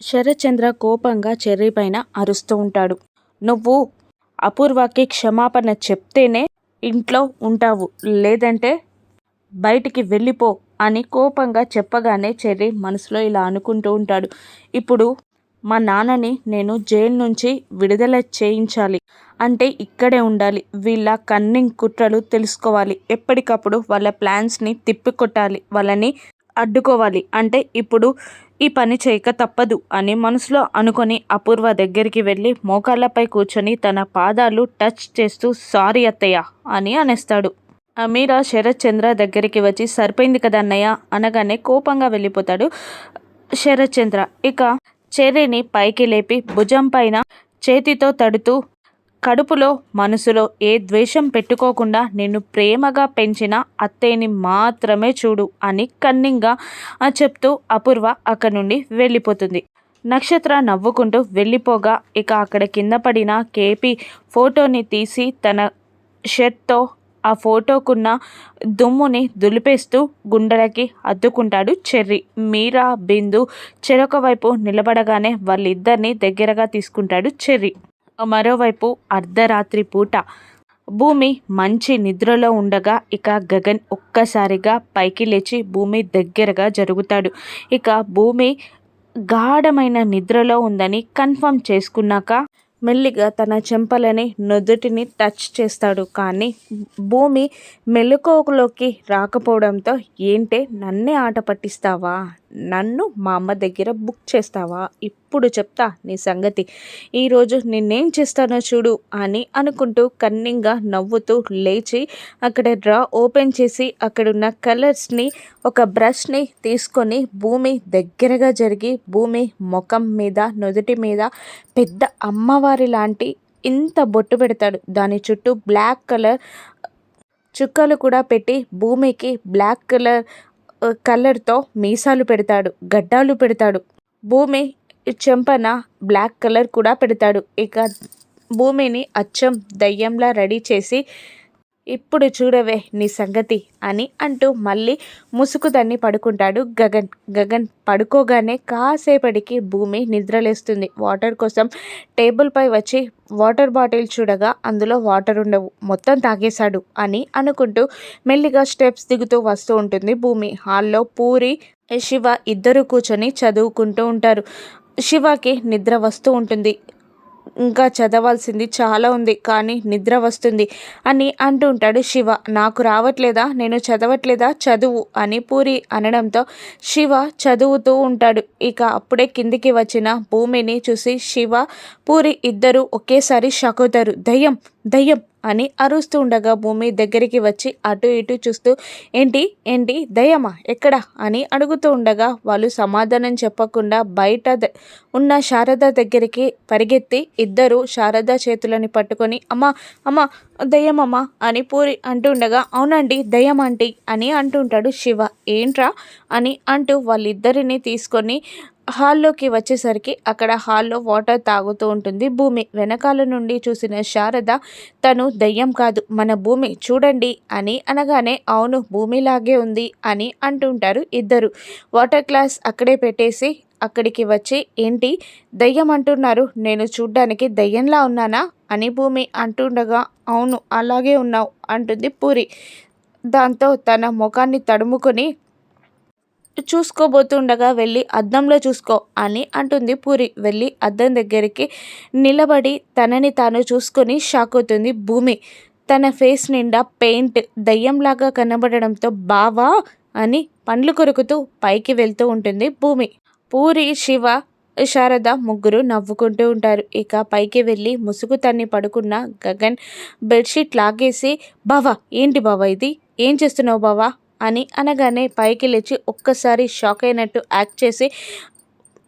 శరచంద్ర కోపంగా చెర్రీ పైన అరుస్తూ ఉంటాడు. నువ్వు అపూర్వకి క్షమాపణ చెప్తేనే ఇంట్లో ఉంటావు. లేదంటే బయటికి వెళ్ళిపో అని కోపంగా చెప్పగానే చెర్రీ మనసులో ఇలా అనుకుంటూ ఉంటాడు. ఇప్పుడు మా నాన్నని నేను జైలు నుంచి విడుదల చేయించాలి. అంటే ఇక్కడే ఉండాలి. వీళ్ళ కన్నింగ్ కుట్రలు తెలుసుకోవాలి. ఎప్పటికప్పుడు వాళ్ళ ప్లాన్స్ని తిప్పికొట్టాలి. వాళ్ళని అడ్డుకోవాలి. అంటే ఇప్పుడు ఈ పని చేయక తప్పదు అని మనసులో అనుకొని అపూర్వ దగ్గరికి వెళ్ళి మోకాళ్ళపై కూర్చొని తన పాదాలు టచ్ చేస్తూ సారీ అత్తయ్య అని అనేస్తాడు. అమీరా శరత్ చంద్ర దగ్గరికి వచ్చి సరిపోయింది కదా అన్నయ్య అనగానే కోపంగా వెళ్ళిపోతాడు శరత్ చంద్ర. ఇక చెర్రీని పైకి లేపి భుజం పైన చేతితో తడుతూ కడుపులో మనసులో ఏ ద్వేషం పెట్టుకోకుండా నిన్ను ప్రేమగా పెంచిన అత్తయ్యని మాత్రమే చూడు అని కన్నింగా చెప్తూ అపూర్వ అక్కడి నుండి వెళ్ళిపోతుంది. నక్షత్ర నవ్వుకుంటూ వెళ్ళిపోగా ఇక అక్కడ కింద పడిన కేపీ ఫోటోని తీసి తన షర్ట్తో ఆ ఫోటోకున్న దుమ్ముని దులిపేస్తూ గుండెలకి అద్దుకుంటాడు చెర్రీ. మీరా బిందు చెరొక వైపు నిలబడగానే వాళ్ళిద్దరిని దగ్గరగా తీసుకుంటాడు చెర్రీ. మరోవైపు అర్ధరాత్రి పూట భూమి మంచి నిద్రలో ఉండగా ఇక గగన్ ఒక్కసారిగా పైకి లేచి భూమి దగ్గరగా జరుగుతాడు. ఇక భూమి గాఢమైన నిద్రలో ఉందని కన్ఫర్మ్ చేసుకున్నాక మెల్లిగా తన చెంపలని నుదుటిని టచ్ చేస్తాడు. కానీ భూమి మెలకువలోకి రాకపోవడంతో ఏంటే నన్నే ఆట పట్టిస్తావా? నన్ను మా అమ్మ దగ్గర బుక్ చేస్తావా? ఇప్పుడు చెప్తా నీ సంగతి. ఈరోజు నిన్నేం చేస్తానో చూడు అని అనుకుంటూ కన్నింగా నవ్వుతూ లేచి అక్కడ డ్రా ఓపెన్ చేసి అక్కడున్న కలర్స్ని ఒక బ్రష్ని తీసుకొని భూమి దగ్గరగా జరిగి భూమి ముఖం మీద నుదుటి మీద పెద్ద అమ్మవారి లాంటి ఇంత బొట్టు పెడతాడు. దాని చుట్టూ బ్లాక్ కలర్ చుక్కలు కూడా పెట్టి భూమికి బ్లాక్ కలర్ కలర్తో మీసాలు పెడతాడు గడ్డాలు పెడతాడు. భూమి చెంపన బ్లాక్ కలర్ కూడా పెడతాడు. ఇక భూమిని అచ్చం దయ్యంలా రెడీ చేసి ఇప్పుడు చూడవే నీ సంగతి అని అంటూ మళ్ళీ ముసుగుదాన్ని పడుకుంటాడు గగన్. గగన్ పడుకోగానే కాసేపటికి భూమి నిద్రలేస్తుంది. వాటర్ కోసం టేబుల్పై వచ్చి వాటర్ బాటిల్ చూడగా అందులో వాటర్ ఉండవు. మొత్తం తాగేశాడు అని అనుకుంటూ మెల్లిగా స్టెప్స్ దిగుతూ వస్తూ ఉంటుంది భూమి. హాల్లో పూరి శివ ఇద్దరు కూర్చొని చదువుకుంటూ ఉంటారు. శివకి నిద్ర వస్తూ ఉంటుంది. ఇంకా చదవాల్సింది చాలా ఉంది కానీ నిద్ర వస్తుంది అని అంటూ ఉంటాడు శివ. నాకు రావట్లేదా? నేను చదవట్లేదా? చదువు అని పూరి అనడంతో శివ చదువుతూ ఉంటాడు. ఇక అప్పుడే కిందికి వచ్చిన భూమిని చూసి శివ పూరి ఇద్దరు ఒకేసారి షాక్ అవుతారు. దయ్యం దయ్యం అని అరుస్తూ ఉండగా భూమి దగ్గరికి వచ్చి అటు ఇటు చూస్తూ ఏంటి? ఏంటి? దయ్యమా? ఎక్కడ? అని అడుగుతూ ఉండగా వాళ్ళు సమాధానం చెప్పకుండా బయట ఉన్న శారద దగ్గరికి పరిగెత్తి ఇద్దరు శారద చేతులని పట్టుకొని అమ్మా అమ్మ దయ్యమమ్మ అని పూరి అంటుండగా అవునండి దయ్యం ఆంటీ అని అంటుంటాడు శివ. ఏంట్రా? అని అంటూ వాళ్ళిద్దరిని తీసుకొని హాల్లోకి వచ్చేసరికి అక్కడ హాల్లో వాటర్ తాగుతూ ఉంటుంది. భూమి వెనకాల నుండి చూసిన శారద తను దయ్యం కాదు మన భూమి చూడండి అని అనగానే అవును భూమిలాగే ఉంది అని అంటుంటారు ఇద్దరు. వాటర్ గ్లాస్ అక్కడే పెట్టేసి అక్కడికి వచ్చి ఏంటి దయ్యం అంటున్నారు నేను చూడ్డానికి దయ్యంలా ఉన్నానా? అని భూమి అంటుండగా అవును అలాగే ఉన్నావు అంటుంది పూరి. దాంతో తన ముఖాన్ని తడుముకొని చూసుకోబోతుండగా వెళ్ళి అద్దంలో చూసుకో అని అంటుంది పూరి. వెళ్ళి అద్దం దగ్గరికి నిలబడి తనని తాను చూసుకొని షాక్ అవుతుంది. భూమి తన ఫేస్ నిండా పెయింట్ దయ్యంలాగా కనబడడంతో బావా అని పండ్లు కొరుకుతూ పైకి వెళ్తూ ఉంటుంది భూమి. పూరి శివ శారద ముగ్గురు నవ్వుకుంటూ ఉంటారు. ఇక పైకి వెళ్ళి ముసుగు తన్ని పడుకున్న గగన్ బెడ్షీట్ లాగేసి బావా ఏంటి బావా ఇది? ఏం చేస్తున్నావు బావా? అని అనగానే పైకి లేచి ఒక్కసారి షాక్ అయినట్టు యాక్ట్ చేసి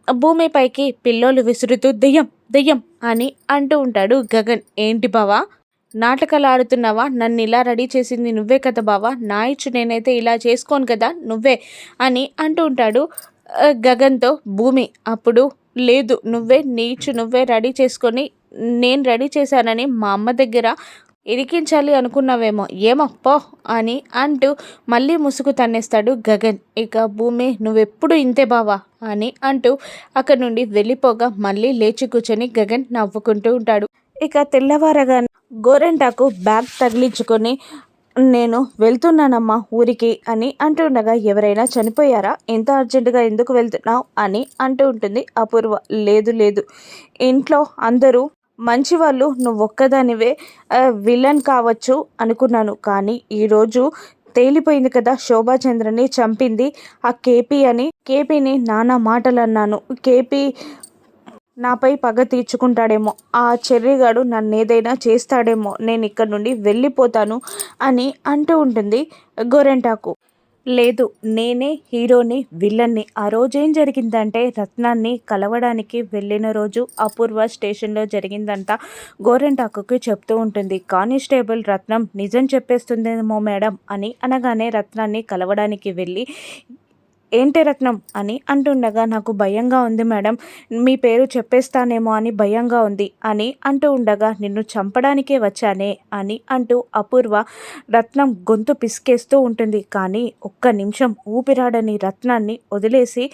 భూమిపైకి పిల్లోలు విసురుతూ దెయ్యం దెయ్యం అని అంటూ ఉంటాడు గగన్. ఏంటి బావా? నాటకాలు ఆడుతున్నావా నన్ను ఇలా రెడీ చేసింది నువ్వే కదా బావా? నా ఇచ్చు నేనైతే ఇలా చేసుకోను కదా నువ్వే అని అంటూ ఉంటాడు గగన్తో. భూమి అప్పుడు లేదు నువ్వే నీచు నువ్వే రెడీ చేసుకొని నేను రెడీ చేశానని మా అమ్మ దగ్గర ఇరికించాలి అనుకున్నావేమో ఏమో పో అని అంటూ మళ్ళీ ముసుగు తన్నేస్తాడు గగన్. ఇక భూమి నువ్వెప్పుడు ఇంతే బావా? అని అంటూ అక్కడి నుండి వెళ్ళిపోగా మళ్ళీ లేచి కూర్చొని గగన్ నవ్వుకుంటూ ఉంటాడు. ఇక తెల్లవారగా గోరెంటాకు బ్యాగ్ తగిలించుకొని నేను వెళ్తున్నానమ్మా ఊరికి అని అంటుండగా ఎవరైనా చనిపోయారా? ఎంత అర్జెంటుగా ఎందుకు వెళ్తున్నావు? అని అంటూ ఉంటుంది అపూర్వ. లేదు లేదు. ఇంట్లో అందరూ మంచి వాళ్ళు నువ్వు ఒక్కదానివే విలన్ కావచ్చు అనుకున్నాను. కానీ ఈరోజు తేలిపోయింది కదా శోభాచంద్రని చంపింది ఆ కేపీ అని. కేపీని నానా మాటలు అన్నాను కేపీ నాపై పగ తీర్చుకుంటాడేమో. ఆ చెర్రిగాడు నన్ను ఏదైనా చేస్తాడేమో. నేను ఇక్కడ నుండి వెళ్ళిపోతాను అని అంటూ ఉంటుంది గోరెంటాకు. లేదు నేనే హీరోని విల్లన్ని. ఆ రోజేం జరిగిందంటే రత్నాన్ని కలవడానికి వెళ్ళిన రోజు అపూర్వ స్టేషన్లో జరిగిందంతా గోరెంటాకుకి చెప్తూ ఉంటుంది. కానిస్టేబుల్ రత్నం నిజం చెప్పేస్తుందేమో మేడం అని అనగానే రత్నాన్ని కలవడానికి వెళ్ళి ఏంటి రత్నం అని అంటుండగా నాకు భయంగా ఉంది మేడం. మీ పేరు చెప్పేస్తానేమో అని భయంగా ఉంది అని అంటూ ఉండగా నిన్ను చంపడానికే వచ్చానే అని అంటూ అపూర్వ రత్నం గొంతు పిసికేస్తూ ఉంటుంది. కానీ ఒక్క నిమిషం ఊపిరాడని రత్నాన్ని వదిలేసి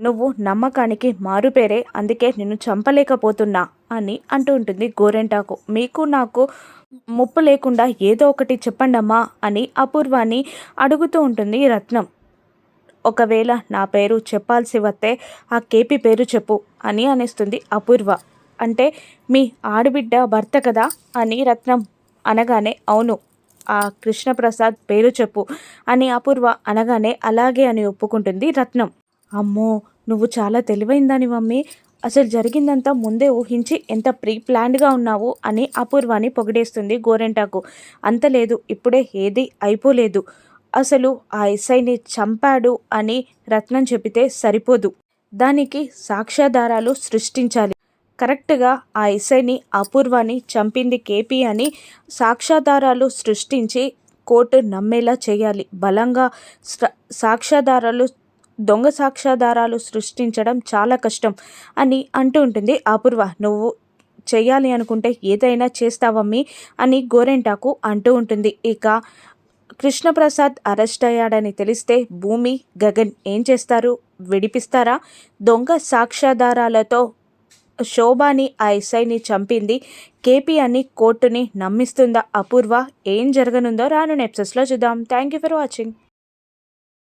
నువ్వు నమ్మకానికి మారుపేరే అందుకే నిన్ను చంపలేకపోతున్నా అని అంటూ ఉంటుంది గోరెంటాకు. మీకు నాకు ముప్పు లేకుండా ఏదో ఒకటి చెప్పండమ్మా అని అపూర్వాన్ని అడుగుతూ ఉంటుంది రత్నం. ఒకవేళ నా పేరు చెప్పాల్సి వస్తే ఆ కేపీ పేరు చెప్పు అని అనేస్తుంది అపూర్వ. అంటే మీ ఆడబిడ్డ భర్త కదా అని రత్నం అనగానే అవును ఆ కృష్ణప్రసాద్ పేరు చెప్పు అని అపూర్వ అనగానే అలాగే అని ఒప్పుకుంటుంది రత్నం. అమ్మో నువ్వు చాలా తెలివైందని మమ్మీ. అసలు జరిగిందంతా ముందే ఊహించి ఎంత ప్రీ ప్లాన్డ్గా ఉన్నావు అని అపూర్వాని పొగిడేస్తుంది గోరెంటాకు. అంత లేదు ఇప్పుడే ఏది అయిపోలేదు. అసలు ఆ ఎస్ఐని చంపాడు అని రత్నం చెబితే సరిపోదు. దానికి సాక్ష్యాధారాలు సృష్టించాలి. కరెక్ట్గా ఆ ఎస్ఐని అపూర్వాని చంపింది కేపీ అని సాక్ష్యాధారాలు సృష్టించి కోర్టు నమ్మేలా చేయాలి. బలంగా సాక్ష్యాధారాలు దొంగ సాక్ష్యాధారాలు సృష్టించడం చాలా కష్టం అని అంటూ ఉంటుంది అపూర్వ. నువ్వు చేయాలి అనుకుంటే ఏదైనా చేస్తావమ్మి అని గోరెంటాకు అంటూ ఉంటుంది. ఇక కృష్ణప్రసాద్ అరెస్ట్ అయ్యాడని తెలిస్తే భూమి గగన్ ఏం చేస్తారు? విడిపిస్తారా? దొంగ సాక్ష్యాధారాలతో శోభాని ఆ ఎస్ఐని చంపింది కేపీ అని కోర్టుని నమ్మిస్తుందా అపూర్వ? ఏం జరగనుందో రాను నెప్సెస్లో చూద్దాం. Thank you for watching